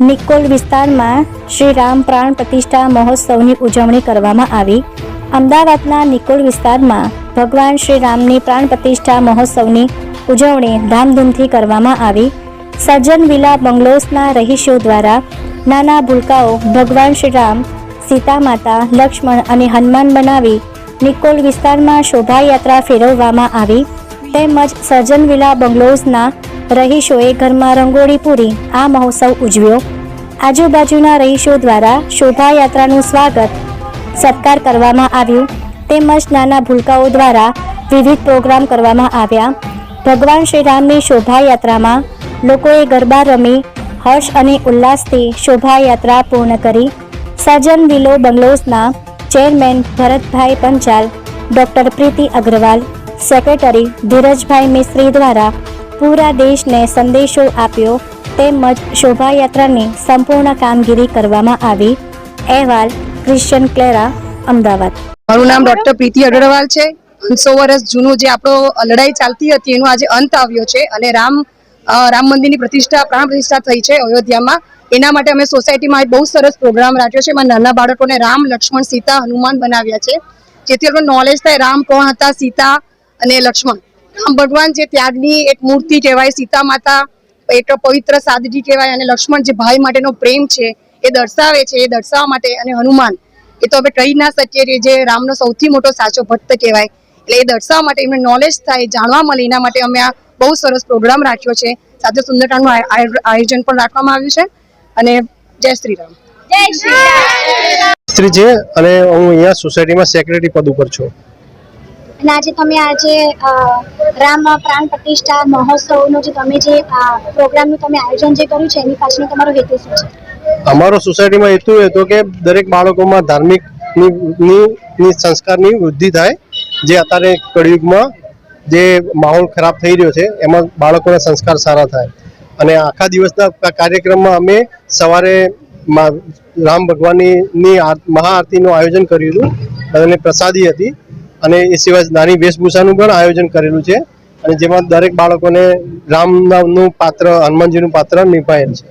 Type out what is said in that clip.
નિકોલ વિસ્તારમાં શ્રી રામ પ્રાણ પ્રતિષ્ઠા મહોત્સવની ઉજવણી કરવામાં આવી. અમદાવાદના નિકોલ વિસ્તારમાં ભગવાન શ્રી રામની પ્રાણ પ્રતિષ્ઠા મહોત્સવની ઉજવણી ધામધૂમથી કરવામાં આવી. સજ્જન વિલા બંગલોસના રહીશો દ્વારા નાના ભૂલકાઓ ભગવાન શ્રી રામ સીતા માતા, લક્ષ્મણ અને હનુમાન બનાવી નિકોલ વિસ્તારમાં શોભાયાત્રા ફેરવવામાં આવી. તેમજ સર્જન વિલા બંગલોઝના રહીશોએ ઘરમાં રંગોળી પૂરી, આ મહોત્સવ ઉજવ્યો. આજુબાજુના રહીશો દ્વારા શોભાયાત્રાનું સ્વાગત સત્કાર કરવામાં આવ્યું. તેમજ નાના ભૂલકાઓ દ્વારા વિવિધ પ્રોગ્રામ કરવામાં આવ્યા. ભગવાન શ્રી રામની શોભાયાત્રામાં લોકોએ ગરબા રમી, હર્ષ અને ઉલ્લાસથી શોભાયાત્રા પૂર્ણ કરી. Sajan willow બંગલોઝના chairman Bharatbhai Panchal, doctor Priti Agrawal, secretary Dhirajbhai Mistry દ્વારા પૂરા દેશને સંદેશો આપ્યો તેમજ શોભાયાત્રાની સંપૂર્ણ કામગીરી કરવામાં આવી. અહેવાલ ક્રિશ્ચિયન ક્લેરા, અમદાવાદ. મારું નામ ડોક્ટર પ્રીતિ અગ્રવાલ છે. સો વર્ષ જૂનું જે આપણો લડાઈ ચાલતી હતી, એનો આજે અંત આવ્યો છે અને રામ રામ મંદિરની પ્રતિષ્ઠા, પ્રાણ પ્રતિષ્ઠા થઈ છે અયોધ્યામાં. એના માટે અમે સોસાયટીમાં બહુ સરસ પ્રોગ્રામ રાખ્યો છે. એમાં નાના બાળકોને રામ, લક્ષ્મણ, સીતા, હનુમાન બનાવ્યા છે. જેથી આપણું નોલેજ થાય રામ કોણ હતા, સીતા અને લક્ષ્મણ. ભગવાન જે ત્યાગની એક મૂર્તિ કહેવાય સીતા માતા એક પવિત્ર સાદગી કહેવાય અને લક્ષ્મણ જે ભાઈ માટેનો પ્રેમ છે એ દર્શાવે છે એ દર્શાવવા માટે અને હનુમાન. એ તો હવે કહી ના શકીએ જે રામનો સૌથી મોટો સાચો ભક્ત કહેવાય. એટલે એ દર્શાવવા માટે એમને નોલેજ થાય જાણવા મળે એના માટે અમે આ બહુ સરસ પ્રોગ્રામ રાખ્યો છે. સાથે સુંદરકાંડનું આય- આય- આયોજન પણ રાખવામાં આવ્યું છે. અને જય શ્રી રામ. જય શ્રી છે અને હું અહીંયા સોસાયટીમાં સેક્રેટરી પદ ઉપર છું. અને આજે તમે આજે રામ પ્રાણ પ્રતિષ્ઠા મહોત્સવનો જે તમે જે પ્રોગ્રામનું તમે આયોજન જે કર્યું છે, એની પાછળ તમારો હેતુ શું છે? અમારો સોસાયટીમાં હેતુ હતો કે દરેક બાળકોમાં ધાર્મિક સંસ્કારની વૃદ્ધિ થાય. જે અત્યારે કળિયુગમાં જે માહોલ ખરાબ થઈ રહ્યો છે, એમાં બાળકોના સંસ્કાર સારા થાય. અને આખા દિવસના કાર્યક્રમમાં અમે સવારે રામ ભગવાનની મહાઆરતીનું આયોજન કર્યું હતું. અને પ્રસાદી હતી. અને એ સિવાય નાની વેશભૂષાનું પણ આયોજન કરેલું છે અને જેમાં દરેક બાળકોને રામનું પાત્ર, હનુમાનજીનું પાત્ર નિભાયેલ છે.